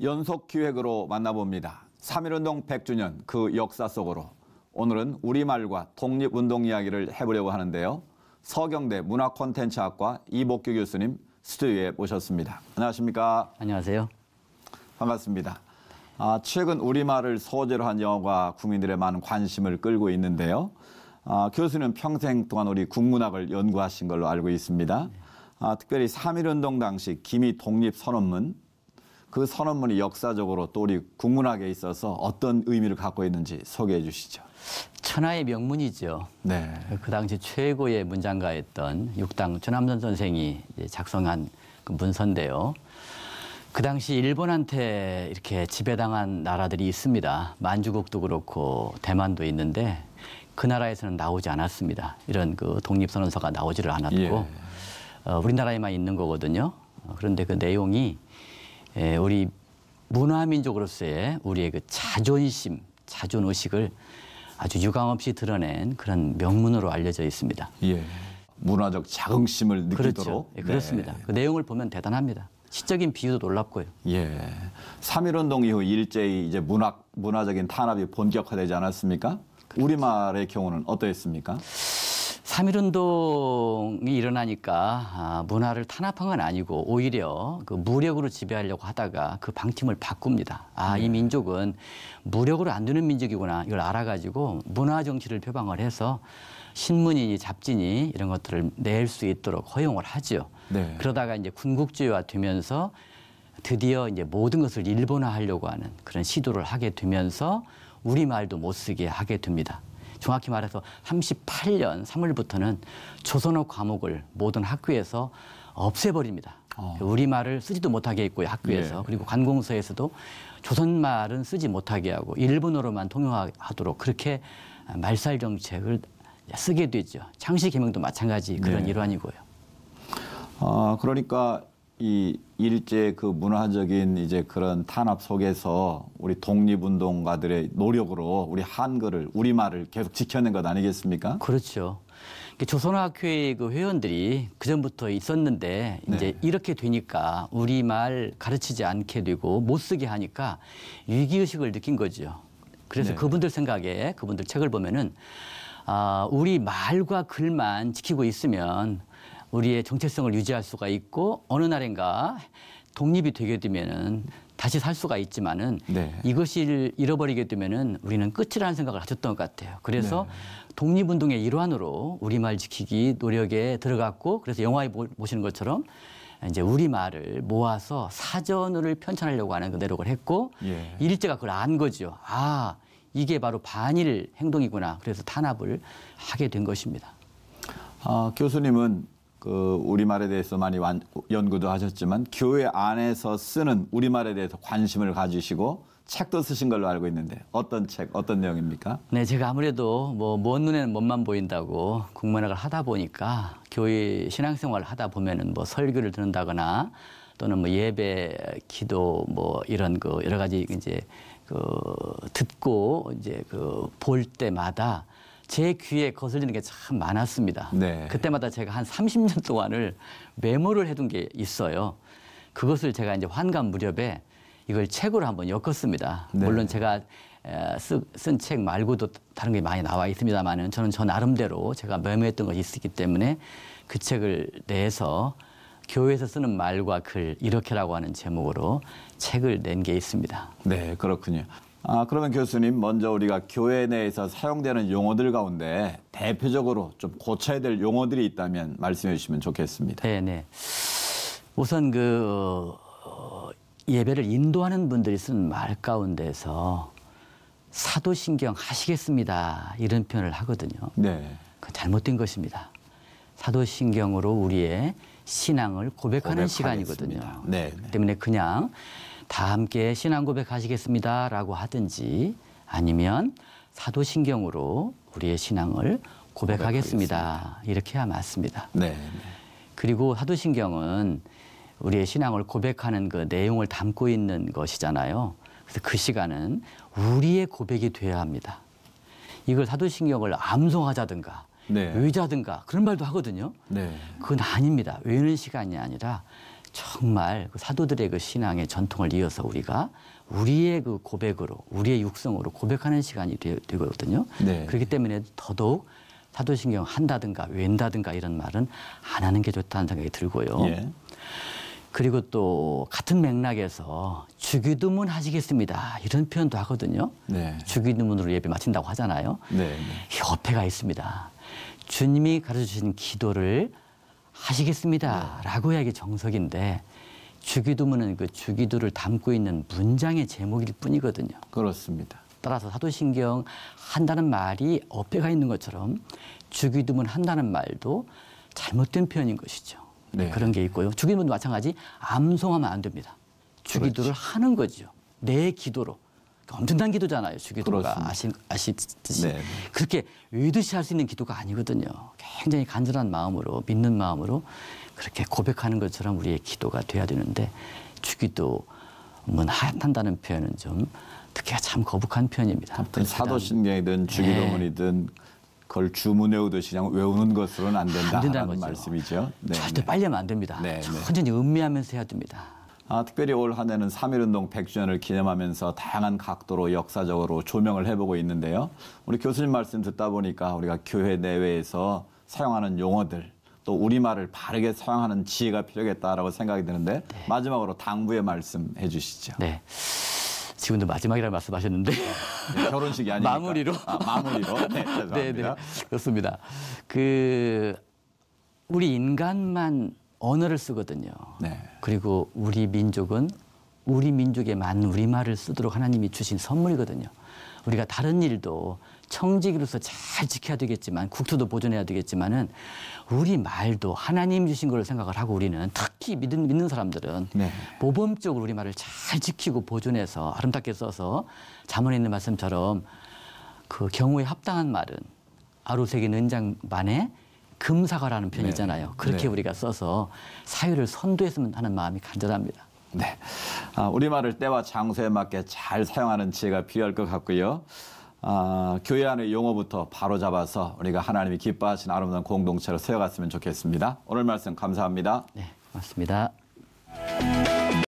연속 기획으로 만나봅니다. 3.1운동 100주년 그 역사 속으로 오늘은 우리말과 독립운동 이야기를 해보려고 하는데요. 서경대 문화콘텐츠학과 이복규 교수님 스튜디오에 모셨습니다. 안녕하십니까? 안녕하세요. 반갑습니다. 아, 최근 우리말을 소재로 한 영화가 국민들의 많은 관심을 끌고 있는데요. 아, 교수는 평생 동안 우리 국문학을 연구하신 걸로 알고 있습니다. 아, 특별히 3.1운동 당시 기미 독립선언문, 그 선언문이 역사적으로 또 우리 국문학에 있어서 어떤 의미를 갖고 있는지 소개해 주시죠. 천하의 명문이죠. 네. 그 당시 최고의 문장가였던 육당 전함선 선생이 작성한 그 문서인데요. 그 당시 일본한테 이렇게 지배당한 나라들이 있습니다. 만주국도 그렇고 대만도 있는데 그 나라에서는 나오지 않았습니다. 이런 그 독립선언서가 나오지를 않았고 예. 어, 우리나라에만 있는 거거든요. 어, 그런데 그 내용이 에, 우리 문화민족으로서의 우리의 그 자존심, 자존의식을 아주 유감없이 드러낸 그런 명문으로 알려져 있습니다. 예. 문화적 자긍심을 느끼도록. 그렇죠. 예, 그렇습니다. 네. 그 내용을 보면 대단합니다. 시적인 비유도 놀랍고요. 예. 3.1운동 이후 일제히 이제 문학, 문화적인 탄압이 본격화되지 않았습니까? 그렇죠. 우리말의 경우는 어떠했습니까? 3.1운동이 일어나니까 아, 문화를 탄압한 건 아니고 오히려 그 무력으로 지배하려고 하다가 그 방침을 바꿉니다. 아, 이 민족은 무력으로 안 되는 민족이구나. 이걸 알아가지고 문화 정치를 표방을 해서 신문이니 잡지니 이런 것들을 낼 수 있도록 허용을 하죠. 네. 그러다가 이제 군국주의화 되면서 드디어 이제 모든 것을 일본화하려고 하는 그런 시도를 하게 되면서 우리 말도 못 쓰게 하게 됩니다. 정확히 말해서 38년 3월부터는 조선어 과목을 모든 학교에서 없애버립니다. 어. 우리말을 쓰지도 못하게 했고요, 학교에서. 예. 그리고 관공서에서도 조선말은 쓰지 못하게 하고 일본어로만 통용하도록 그렇게 말살 정책을 쓰게 되죠. 창씨 개명도 마찬가지 그런 네. 일환이고요. 아, 그러니까 이 일제 그 문화적인 이제 그런 탄압 속에서 우리 독립운동가들의 노력으로 우리 한글을 우리말을 계속 지켜낸 것 아니겠습니까? 그렇죠. 이게 조선학회의 그 회원들이 그 전부터 있었는데 이제 네. 이렇게 되니까 우리말 가르치지 않게 되고 못 쓰게 하니까 위기 의식을 느낀 거죠. 그래서 네. 그분들 생각에 그분들 책을 보면은 아, 우리 말과 글만 지키고 있으면 우리의 정체성을 유지할 수가 있고 어느 날인가 독립이 되게 되면은 다시 살 수가 있지만은 네. 이것을 잃어버리게 되면은 우리는 끝이라는 생각을 가졌던 것 같아요. 그래서 독립운동의 일환으로 우리말 지키기 노력에 들어갔고 그래서 영화에 보- 보시는 것처럼 이제 우리말을 모아서 사전을 편찬하려고 하는 그 노력을 했고 예. 일제가 그걸 안 거죠. 아 이게 바로 반일 행동이구나. 그래서 탄압을 하게 된 것입니다. 아, 교수님은 그 우리말에 대해서 많이 완- 연구도 하셨지만 교회 안에서 쓰는 우리말에 대해서 관심을 가지시고 책도 쓰신 걸로 알고 있는데 어떤 책, 어떤 내용입니까? 네, 제가 아무래도 뭐 먼 눈에는 멋만 보인다고 국문학을 하다 보니까 교회 신앙생활을 하다 보면은 뭐 설교를 듣는다거나 또는 뭐 예배, 기도 뭐 이런 그 여러 가지 이제 그 듣고 이제 그 볼 때마다 제 귀에 거슬리는 게 참 많았습니다. 네. 그때마다 제가 한 30년 동안을 메모를 해둔 게 있어요. 그것을 제가 이제 환갑 무렵에 이걸 책으로 한번 엮었습니다. 네. 물론 제가 쓴 책 말고도 다른 게 많이 나와 있습니다만은 저는 저 나름대로 제가 메모했던 것이 있었기 때문에 그 책을 내서 교회에서 쓰는 말과 글 이렇게라고 하는 제목으로 책을 낸 게 있습니다. 네, 그렇군요. 아, 그러면 교수님, 먼저 우리가 교회 내에서 사용되는 용어들 가운데 대표적으로 좀 고쳐야 될 용어들이 있다면 말씀해 주시면 좋겠습니다. 네, 네. 우선 그 어, 예배를 인도하는 분들이 쓰는 말 가운데서 사도신경 하시겠습니다 이런 표현을 하거든요. 네. 그 잘못된 것입니다. 사도신경으로 우리의 신앙을 고백하는 시간이거든요. 고백하겠습니다. 네, 네. 때문에 그냥 다 함께 신앙 고백하시겠습니다 라고 하든지 아니면 사도신경으로 우리의 신앙을 고백하겠습니다. 이렇게 해야 맞습니다. 네. 네. 그리고 사도신경은 우리의 신앙을 고백하는 그 내용을 담고 있는 것이잖아요. 그래서 그 시간은 우리의 고백이 돼야 합니다. 이걸 사도신경을 암송하자든가 네. 외자든가 그런 말도 하거든요. 네. 그건 아닙니다. 외우는 시간이 아니라 정말 그 사도들의 그 신앙의 전통을 이어서 우리가 우리의 그 고백으로 우리의 육성으로 고백하는 시간이 되, 거든요 네. 그렇기 때문에 더더욱 사도신경 한다든가 웬다든가 이런 말은 안 하는 게 좋다는 생각이 들고요. 예. 그리고 또 같은 맥락에서 주기도문 하시겠습니다. 이런 표현도 하거든요. 네. 주기도문으로 예배 마친다고 하잖아요. 네. 네. 이 어폐가 있습니다. 주님이 가르쳐 주신 기도를 하시겠습니다. 라고 해야 이게 정석인데 주기도문은 그 주기도를 담고 있는 문장의 제목일 뿐이거든요. 그렇습니다. 따라서 사도신경 한다는 말이 어폐가 있는 것처럼 주기도문 한다는 말도 잘못된 표현인 것이죠. 네. 그런 게 있고요. 주기도문도 마찬가지 암송하면 안 됩니다. 주기도를 하는 거죠. 내 기도로. 엄청난 기도잖아요. 주기도가. 아시, 아시듯이. 네, 네. 그렇게 의듯이 할 수 있는 기도가 아니거든요. 굉장히 간절한 마음으로 믿는 마음으로 그렇게 고백하는 것처럼 우리의 기도가 돼야 되는데 주기도문 한다는 표현은 좀 듣기가 참 거북한 표현입니다. 사도신경이든 주기도문이든 그걸 주문 외우듯이 그냥 외우는 것으로는 안안 된다는. 말씀이죠. 네. 절대 빨리 하면 안 됩니다. 네, 네. 천천히 음미하면서 해야 됩니다. 아, 특별히 올 한 해는 3.1운동 100주년을 기념하면서 다양한 각도로 역사적으로 조명을 해보고 있는데요. 우리 교수님 말씀 듣다 보니까 우리가 교회 내외에서 사용하는 용어들 또 우리말을 바르게 사용하는 지혜가 필요하겠다라고 생각이 드는데 마지막으로 당부의 말씀 해주시죠. 네. 지금도 마지막이라고 말씀하셨는데 네, 결혼식이 아니니까. 마무리로. 아, 마무리로. 네, 죄송합니다. 네, 네. 그렇습니다. 그 우리 인간만 언어를 쓰거든요. 네. 그리고 우리 민족은 우리 민족에 맞는 우리말을 쓰도록 하나님이 주신 선물이거든요. 우리가 다른 일도 청지기로서 잘 지켜야 되겠지만 국토도 보존해야 되겠지만은 우리 말도 하나님 주신 걸 생각을 하고 우리는 특히 믿는, 믿는 사람들은 네. 모범적으로 우리 말을 잘 지키고 보존해서 아름답게 써서 자문에 있는 말씀처럼 그 경우에 합당한 말은 아루색이 는장반에 금사과라는 네. 있잖아요. 그렇게 네. 우리가 써서 사유를 선도했으면 하는 마음이 간절합니다. 네. 아, 우리말을 때와 장소에 맞게 잘 사용하는 지혜가 필요할 것 같고요. 아, 교회 안의 용어부터 바로 잡아서 우리가 하나님이 기뻐하시는 아름다운 공동체로 세워갔으면 좋겠습니다. 오늘 말씀 감사합니다. 네, 맞습니다.